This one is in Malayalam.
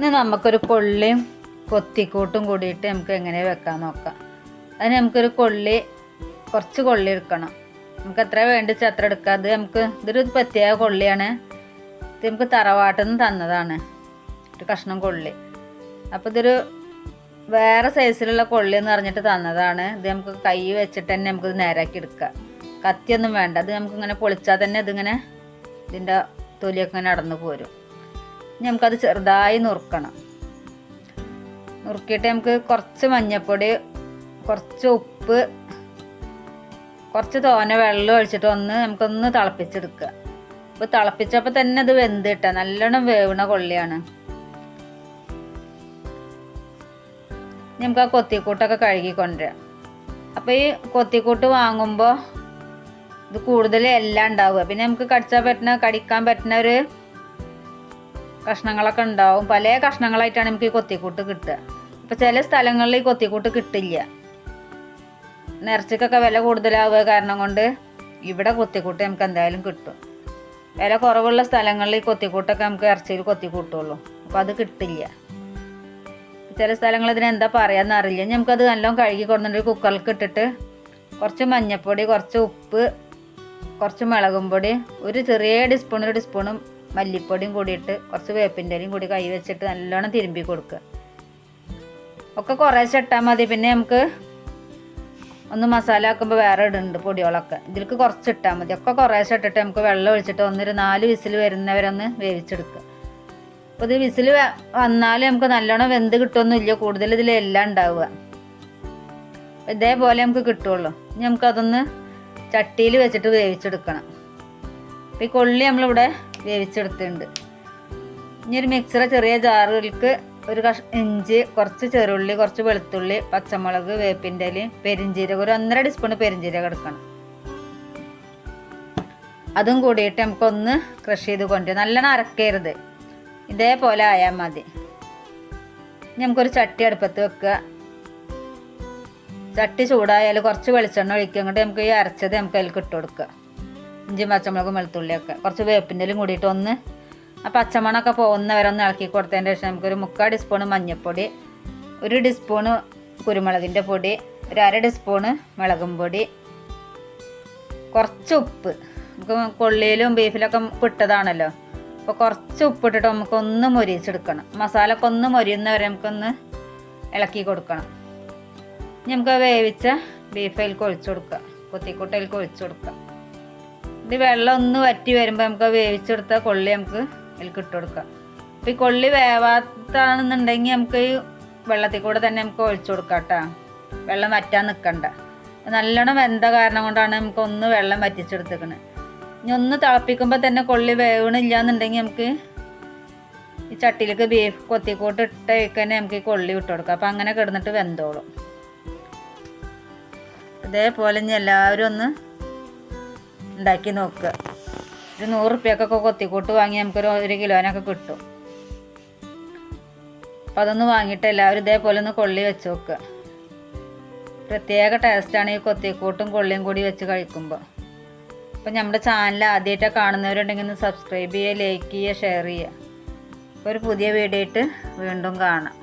ഇന്ന് നമുക്കൊരു കൊള്ളിയും കൊത്തിക്കൂട്ടും കൂടിയിട്ട് നമുക്ക് എങ്ങനെ വെക്കാൻ നോക്കാം. അതിന് നമുക്കൊരു കൊള്ളി കുറച്ച് കൊള്ളി എടുക്കണം. നമുക്ക് എത്ര വേണ്ടിച്ച് അത്ര എടുക്കാം. അത് നമുക്ക് ഇതൊരു പ്രത്യേക കൊള്ളിയാണ്. ഇത് നമുക്ക് തറവാട്ടിൽ നിന്ന് തന്നതാണ്. ഒരു കഷ്ണം കൊള്ളി. അപ്പോൾ ഇതൊരു വേറെ സൈസിലുള്ള കൊള്ളി എന്ന് പറഞ്ഞിട്ട് തന്നതാണ്. ഇത് നമുക്ക് കൈ വെച്ചിട്ട് തന്നെ നമുക്ക് നേരാക്കി എടുക്കാം. കത്തിയൊന്നും വേണ്ട. അത് നമുക്ക് ഇങ്ങനെ പൊളിച്ചാൽ തന്നെ ഇതിങ്ങനെ ഇതിന്റെ തൊലിയൊക്കെ ഇങ്ങനെ നടന്നു പോരും. ഇനി നമുക്കത് ചെറുതായി നുറുക്കണം. നുറുക്കിയിട്ട് നമുക്ക് കുറച്ച് മഞ്ഞൾപ്പൊടി കുറച്ച് ഉപ്പ് കുറച്ച് തോന വെള്ളം ഒഴിച്ചിട്ട് ഒന്ന് നമുക്കൊന്ന് തിളപ്പിച്ചെടുക്കുക. അപ്പോൾ തിളപ്പിച്ചപ്പോൾ തന്നെ അത് വെന്തിട്ട നല്ലോണം വേവണ കൊള്ളിയാണ്. നമുക്ക് ആ കൊത്തിക്കൂട്ടൊക്കെ കഴുകി കൊണ്ടുവരാം ഈ കൊത്തിക്കൂട്ട് വാങ്ങുമ്പോൾ ഇത് കൂടുതൽ എല്ലാം ഉണ്ടാവുക. പിന്നെ നമുക്ക് കടിച്ചാൽ പറ്റുന്ന കടിക്കാൻ പറ്റുന്ന ഒരു കഷ്ണങ്ങളൊക്കെ ഉണ്ടാവും. പല കഷ്ണങ്ങളായിട്ടാണ് നമുക്ക് ഈ കൊത്തിക്കൂട്ട് കിട്ടുക. ഇപ്പം ചില സ്ഥലങ്ങളിൽ ഈ കൊത്തിക്കൂട്ട് കിട്ടില്ല. നിറച്ചിക്കൊക്കെ വില കൂടുതലാവുക കാരണം കൊണ്ട് ഇവിടെ കൊത്തിക്കൂട്ട് നമുക്ക് എന്തായാലും കിട്ടും. വില കുറവുള്ള സ്ഥലങ്ങളിൽ ഈ കൊത്തിക്കൂട്ടൊക്കെ നമുക്ക് ഇറച്ചിയിൽ കൊത്തിക്കൂട്ടുള്ളൂ. അപ്പോൾ അത് കിട്ടില്ല. ചില സ്ഥലങ്ങളിൽ ഇതിന് എന്താ പറയാന്ന് അറിയില്ല. നമുക്കത് നല്ലോണം കഴുകി കൊടുത്തിട്ട് കുക്കറിലേക്ക് ഇട്ടിട്ട് കുറച്ച് മഞ്ഞൾപ്പൊടി കുറച്ച് ഉപ്പ് കുറച്ച് മുളകും പൊടി ഒരു ചെറിയ ടീസ്പൂൺ ഒരു ടീസ്പൂണും മല്ലിപ്പൊടിയും കൂടിയിട്ട് കുറച്ച് വേപ്പിന്റെ ഇലയും കൂടി കൈ വെച്ചിട്ട് നല്ലോണം തിരുമ്പി കൊടുക്കുക. ഒക്കെ കുറേശ്ശെ ഇട്ടാൽ മതി. പിന്നെ നമുക്ക് ഒന്ന് മസാല ആക്കുമ്പോൾ വേറെ ഇടുന്നുണ്ട് പൊടികളൊക്കെ. ഇതിലേക്ക് കുറച്ച് ഇട്ടാൽ മതി. ഒക്കെ കുറേശ്ശെ ഇട്ടിട്ട് നമുക്ക് വെള്ളം ഒഴിച്ചിട്ട് ഒന്നൊരു നാല് വിസിൽ വരുന്നവരൊന്ന് വേവിച്ചെടുക്കുക. അപ്പോൾ ഇത് വിസിൽ വന്നാലും നമുക്ക് നല്ലോണം വെന്ത് കിട്ടുമൊന്നുമില്ല കൂടുതൽ ഇതിലെല്ലാം ഉണ്ടാവുക. ഇതേപോലെ നമുക്ക് കിട്ടുള്ളൂ ഇനി നമുക്കതൊന്ന് ചട്ടിയിൽ വെച്ചിട്ട് വേവിച്ചെടുക്കണം. അപ്പോൾ ഈ കൊള്ളി നമ്മളിവിടെ വേവിച്ചെടുത്തിട്ടുണ്ട്. ഇനി ഒരു മിക്സറ ചെറിയ ജാറുകൾക്ക് ഒരു കഷ ഇഞ്ചി കുറച്ച് ചെറുള്ളി കുറച്ച് വെളുത്തുള്ളി പച്ചമുളക് വേപ്പിന്റെ ഇലയും പെരിഞ്ചീരകം ഒരു ഒന്നര ടീസ്പൂൺ പെരിഞ്ചീരകം എടുക്കണം. അതും കൂടിയിട്ട് നമുക്കൊന്ന് ക്രഷ് ചെയ്ത് കൊണ്ടുവരും. നല്ലോണം അരക്കരുത്. ഇതേപോലെ ആയാൽ മതി. നമുക്കൊരു ചട്ടി അടുപ്പത്ത് വെക്കുക. ചട്ടി ചൂടായാൽ കുറച്ച് വെളിച്ചെണ്ണ ഒഴിക്കുക. അങ്ങോട്ട് നമുക്ക് ഈ അരച്ചത് നമുക്ക് അതിൽ ഇട്ട് കൊടുക്കുക. ഇഞ്ചി പച്ചമുളകും വെളുത്തുള്ളിയൊക്കെ. കുറച്ച് വേപ്പിന്റെലും കൂടിയിട്ട് ഒന്ന് ആ പച്ചമണമൊക്കെ പോകുന്ന വരെ ഒന്ന് ഇളക്കി കൊടുത്തതിന് ശേഷം നമുക്കൊരു മുക്കാൽ ടീസ്പൂൺ മഞ്ഞൾപ്പൊടി ഒരു ടീസ്പൂണ് കുരുമുളകിന്റെ പൊടി ഒരു അര ടീസ്പൂണ് മുളകും പൊടി കുറച്ച് ഉപ്പ്. നമുക്ക് കൊള്ളിയിലും ബീഫിലൊക്കെ പിട്ടതാണല്ലോ അപ്പോൾ കുറച്ച് ഉപ്പിട്ടിട്ട് നമുക്കൊന്ന് മൊരിച്ചെടുക്കണം മസാല ഒക്കെ ഒന്ന് മൊരിയുന്നവരെ നമുക്കൊന്ന് ഇളക്കി കൊടുക്കണം. ഇനി നമുക്ക് വേവിച്ച ബീഫ് അതിൽ കൊഴിച്ചു കൊടുക്കുക. കുത്തിക്കുട്ടയിൽ കൊഴിച്ചു കൊടുക്കുക. ഇത് വെള്ളം ഒന്ന് വറ്റി വരുമ്പോൾ നമുക്ക് വേവിച്ചെടുത്ത കൊള്ളി നമുക്ക് അതിലേക്ക് ഇട്ട് കൊടുക്കാം. അപ്പോൾ ഈ കൊള്ളി വേവാത്താണെന്നുണ്ടെങ്കിൽ നമുക്ക് ഈ വെള്ളത്തിൽ കൂടെ തന്നെ നമുക്ക് ഒഴിച്ചു കൊടുക്കാം കേട്ടോ. വെള്ളം വറ്റാൻ നിൽക്കണ്ട നല്ലോണം വെന്ത കാരണം കൊണ്ടാണ് നമുക്ക് ഒന്ന് വെള്ളം വറ്റിച്ചെടുത്തേക്കണത് ഇനി ഒന്ന് തിളപ്പിക്കുമ്പോൾ തന്നെ കൊള്ളി വേവണില്ല എന്നുണ്ടെങ്കിൽ നമുക്ക് ഈ ചട്ടിയിലേക്ക് ബീഫ് കൊത്തിക്കൂട്ട് ഇട്ട തന്നെ നമുക്ക് ഈ കൊള്ളി വിട്ട് കൊടുക്കാം. അപ്പം അങ്ങനെ കിടന്നിട്ട് വെന്തോളും. ഇതേപോലെ ഇനി എല്ലാവരും ഒന്ന് ഉണ്ടാക്കി നോക്കുക ഒരു നൂറ് റുപ്യക്കൊക്കെ കൊത്തിക്കൂട്ട് വാങ്ങി നമുക്കൊരു ഒരു കിലോനൊക്കെ കിട്ടും. അപ്പോൾ അതൊന്ന് വാങ്ങിയിട്ട് എല്ലാവരും ഇതേപോലെ ഒന്ന് കൊള്ളി വെച്ച് നോക്കുക പ്രത്യേക ടേസ്റ്റാണ് ഈ കൊത്തിക്കൂട്ടും കൊള്ളിയും കൂടി വെച്ച് കഴിക്കുമ്പോൾ അപ്പോൾ നമ്മുടെ ചാനൽ ആദ്യമായിട്ടാണ് കാണുന്നവരുണ്ടെങ്കിൽ ഒന്ന് സബ്സ്ക്രൈബ് ചെയ്യുക ലൈക്ക് ചെയ്യുക ഷെയർ ചെയ്യുക. ഒരു പുതിയ വീഡിയോ ആയിട്ട് വീണ്ടും കാണാം.